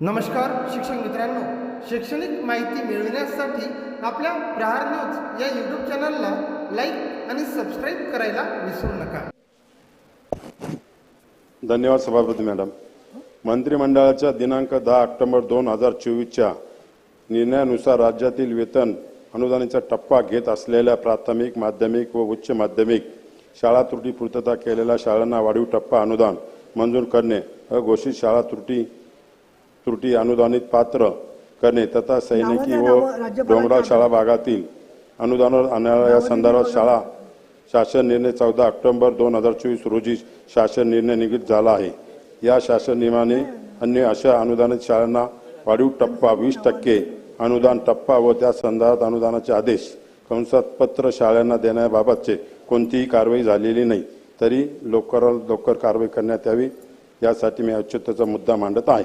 नमस्कार शिक्षक मित्रांनो. शैक्षणिक माहिती मिळविण्यासाठी आपल्या प्रहार न्यूज या यूट्यूब चॅनलला लाईक आणि सबस्क्राईब करायला विसरू नका. धन्यवाद सभापती मॅडम. मंत्रिमंडळाच्या दिनांक दहा ऑक्टोबर दोन हजार चोवीसच्या निर्णयानुसार राज्यातील वेतन अनुदानाचा टप्पा घेत असलेल्या प्राथमिक माध्यमिक व उच्च माध्यमिक शाळा त्रुटी पूर्तता केलेल्या शाळांना वाढीव टप्पा अनुदान मंजूर करणे अघोषित शाळा त्रुटी त्रुटी अनुदानित पात्र करणे तथा सैनिकी व डोंगराळ शाळा भागातील अनुदानावर आणणाऱ्या या संदर्भात शाळा शासन निर्णय चौदा ऑक्टोबर दोन हजार चोवीस रोजी शासन निर्णय निगडित झाला आहे. या शासन नियमाने अन्य अशा अनुदानित शाळांना वाढीव टप्पा वीस टक्के अनुदान टप्पा व त्या संदर्भात अनुदानाचे आदेश कंसात पत्र शाळांना देण्याबाबतचे कोणतीही कारवाई झालेली नाही. तरी लवकरात लवकर कारवाई करण्यात यावी. यासाठी मी औचित्याचा मुद्दा मांडत आहे.